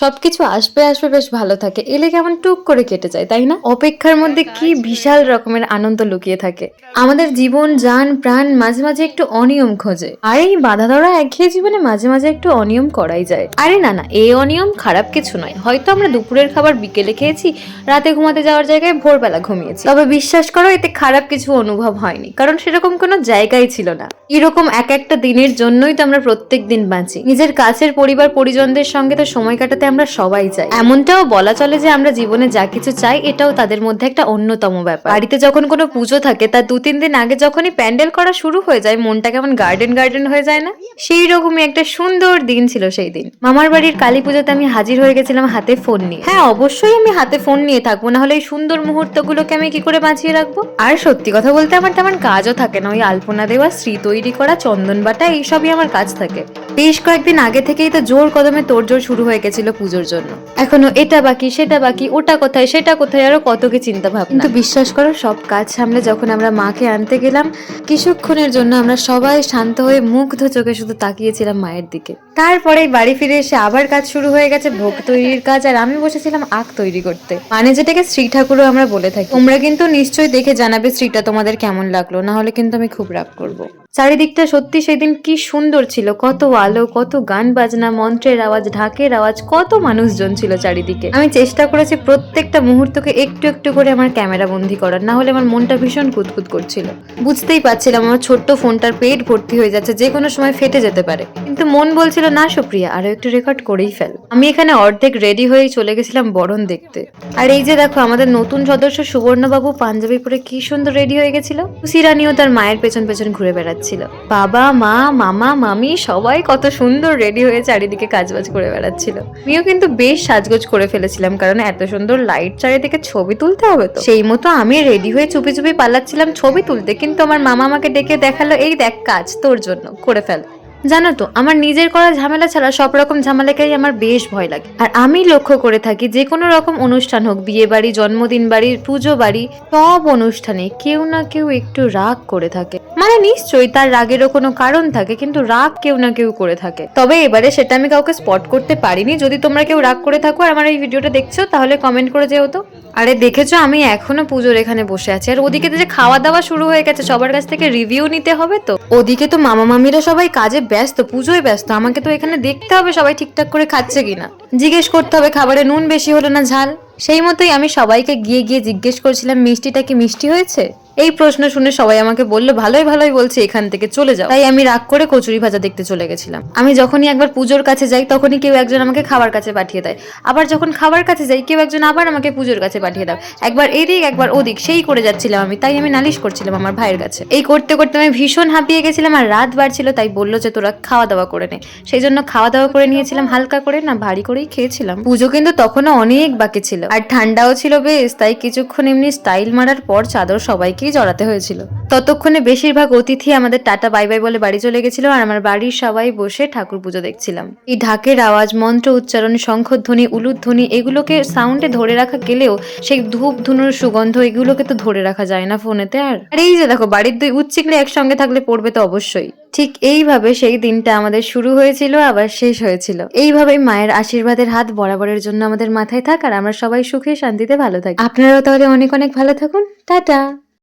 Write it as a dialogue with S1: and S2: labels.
S1: সবকিছু আসবে আসবে বেশ ভালো থাকে। এলে কেমন টুক করে কেটে যায় তাই না? অপেক্ষার মধ্যে কি বিশাল রকমের আনন্দ লুকিয়ে থাকে। আমাদের জীবন যান প্রাণ মাঝে মাঝে একটু অনিয়ম খোঁজে। আর এই বাধা ধরা একঘেয়ে জীবনে মাঝে মাঝে একটু অনিয়ম করাই যায়। আরে না না এই অনিয়ম খারাপ কিছু নয়। হয়তো আমরা দুপুরের খাবার বিকেলে খেয়েছি রাতে ঘুমাতে যাওয়ার জায়গায় ভোরবেলা ঘুমিয়েছি। তবে বিশ্বাস করো এতে খারাপ কিছু অনুভব হয়নি কারণ সেরকম কোনো জায়গাই ছিল না। এরকম এক একটা দিনের জন্যই তো আমরা প্রত্যেক দিন বাঁচি। নিজের কাছের পরিবার পরিজনদের সঙ্গে তো সময় কাটাতে আমরা সবাই চাই। এমনটাও বলা চলে যে আমরা জীবনে যা কিছু চাই এটাও তাদের মধ্যে একটা অন্যতম ব্যাপার। বাড়িতে যখন কোনো পুজো থাকে তার দু তিন দিন আগে যখনই প্যান্ডেল করা শুরু হয়ে যায় মনটা কেমন গার্ডেন গার্ডেন হয়ে যায় না? সেই রকমই একটা সুন্দর দিন ছিল সেই দিন। মামার বাড়ির কালী পুজোতে আমি হাজির হয়ে গেছিলাম হাতে ফোন নিয়ে। হ্যাঁ অবশ্যই আমি হাতে ফোন নিয়ে থাকব না হলে এই সুন্দর মুহূর্তগুলোকে আমি কি করে বাঁচিয়ে রাখব? আর সত্যি কথা বলতে আমার তেমন কাজও থাকে না ওই আলপনা দেওয়া শ্রী তৈরি করা চন্দন বাটা এইসবই আমার কাজ থাকে। বেশ কয়েকদিন আগে থেকেই তো জোর কদমে তোড়জোড় শুরু হয়ে গেছিল পুজোর জন্য। এখনও এটা বাকি সেটা বাকি ওটা কোথায় সেটা কোথায় আরও কত কি চিন্তা ভাবনা কিন্তু বিশ্বাস করো সব কাজ সামলে যখন আমরা মাকে আনতে গেলাম কিছুক্ষণের জন্য আমরা সবাই শান্ত হয়ে মুগ্ধ চোখে শুধু তাকিয়েছিলাম মায়ের দিকে। তারপরে বাড়ি ফিরে এসে আবার কাজ শুরু হয়ে গেছে ভোগ তৈরির কাজ আর আমি বসেছিলাম আখ তৈরি করতে। মানে যেটাকে শ্রী ঠাকুরও আমরা বলে থাকি। তোমরা কিন্তু নিশ্চয়ই দেখে জানাবে শ্রীটা তোমাদের কেমন লাগল না হলে কিন্তু আমি খুব রাগ করব। চারিদিকটা সত্যি সেদিন কি সুন্দর ছিল কত আলো, কত গান বাজনা, মন্ত্রের আওয়াজ, ঢাকের আওয়াজ, কত মানুষজন ছিল চারিদিকে। আমি চেষ্টা করেছি প্রত্যেকটা মুহূর্তকে একটু একটু করে আমার ক্যামেরা বন্দি করার, না হলে আমার মনটা ভীষণ কুতকুত করছিল। বুঝতেই পারছিলাম আমার ছোট্ট ফোনটার পেট ভর্তি হয়ে যাচ্ছে, যে কোনো সময় ফেটে যেতে পারে। কিন্তু মন বলছিল, না সুপ্রিয়া, আরও একটু রেকর্ড করেই ফেল। আমি এখানে অর্ধেক রেডি হয়েই চলে গেছিলাম বরণ দেখতে। আর এই যে দেখো, আমাদের নতুন সদস্য সুবর্ণবাবু পাঞ্জাবি পরে কি সুন্দর রেডি হয়ে গেছিল। রানীও তার মায়ের পেছন পেছন ঘুরে বেড়াচ্ছিল। বাবা, মা, মামা, মামি, সবাই কত সুন্দর রেডি হয়ে চারিদিকে কাজবাজ করে বেড়াচ্ছিল। আমিও কিন্তু বেশ সাজগোজ করে ফেলেছিলাম, কারণ এত সুন্দর লাইট চারিদিকে ছবি তুলতে হবে তো। সেই মতো আমি রেডি হয়ে চুপি চুপি পালাচ্ছিলাম ছবি তুলতে, কিন্তু আমার মামা আমাকে ডেকে দেখাল, এই দেখ কাজ তোর জন্য, করে ফেল। জানো তো, আমার নিজের করা ঝামেলা ছাড়া সব রকম ঝামেলাকেই আমার বেশ ভয় লাগে। আর আমি লক্ষ্য করে থাকি যে কোনো রকম অনুষ্ঠান হোক, বিয়ে বাড়ি, জন্মদিন বাড়ি, পুজো বাড়ি, সব অনুষ্ঠানে কেউ না কেউ একটু রাগ করে থাকে। মানে নিশ্চয়ই তার রাগেরও কোনো কারণ থাকে, কিন্তু রাগ কেউ না কেউ করে থাকে। তবে এবারে সেটা আমি কাউকে স্পট করতে পারিনি। যদি তোমরা কেউ রাগ করে থাকো আর আমার এই ভিডিওটা দেখছ, তাহলে কমেন্ট করে যেও তো। আরে দেখেছ, আমি এখনও পুজোর এখানে বসে আছি। আর ওদিকে যে খাওয়া দাওয়া শুরু হয়ে গেছে, সবার কাছ থেকে রিভিউ নিতে হবে তো। ওদিকে তো মামা মামিরা সবাই কাজে ব্যস্ত, পুজোয় ব্যস্ত। আমাকে তো এখানে দেখতে হবে সবাই ঠিকঠাক করে খাচ্ছে কিনা। জিজ্ঞেস করতে হবে, খাবারে নুন বেশি হলো না ঝাল? সেই মতোই আমি সবাইকে গিয়ে গিয়ে জিজ্ঞেস করছিলাম, মিষ্টিটা কি মিষ্টি হয়েছে? এই প্রশ্ন শুনে সবাই আমাকে বলল, ভালোই ভালোই বলছে, এখান থেকে চলে যাও। তাই আমি রাগ করে কচুরি ভাজা দেখতে চলে গেছিলাম। আমি যখনই একবার পুজোর কাছে যাই, তখনই কেউ একজন আমাকে খাবার কাছে পাঠিয়ে দেয়। আবার যখন খাবার কাছে যাই, কেউ একজন আবার আমাকে পুজোর কাছে পাঠিয়ে দাও একবার এদিক, একবার ওদিক, সেই করে যাচ্ছিলাম আমি, তাই আমি নালিশ করছিলাম আমার ভাইয়ের কাছে। এই করতে করতে আমি ভীষণ হাঁপিয়ে গেছিলাম আর রাত বাড়ছিল, তাই বলল যে তোরা খাওয়া দাওয়া করে নে। সেই জন্য খাওয়া দাওয়া করে নিয়েছিলাম, হালকা করে না, ভারী করেই খেয়েছিলাম। পুজো কিন্তু তখনও অনেক বাকি ছিল। আর ঠান্ডাও ছিল বেশ, তাই কিছুক্ষণ এমনি স্টাইল মারার পর চাদর সবাইকেই জড়াতে হয়েছিল। ততক্ষণে বেশিরভাগ অতিথি আমাদের টাটা বাই বাই বলে বাড়ি চলে গেছিল আর আমার বাড়ির সবাই বসে ঠাকুর পুজো দেখছিলাম। এই ঢাকের আওয়াজ, মন্ত্র উচ্চারণ, শঙ্খধ্বনি, উলুধ্বনি এগুলোকে সাউন্ডে ধরে রাখা গেলেও সেই ধূপ ধুনুর সুগন্ধ এগুলোকে তো ধরে রাখা যায় না ফোনেতে আর। আর এই যে দেখো, বাড়ির দুই উচ্চিকলে একসঙ্গে থাকলে পড়বে তো অবশ্যই। ঠিক এইভাবে সেই দিনটা আমাদের শুরু হয়েছিল, আবার শেষ হয়েছিল। এইভাবেই মায়ের আশীর্বাদের হাত বরাবরের জন্য আমাদের মাথায় থাক আর আমরা সবাই সুখে শান্তিতে ভালো থাকি। আপনারাও তাহলে অনেক অনেক ভালো থাকুন। টাটা!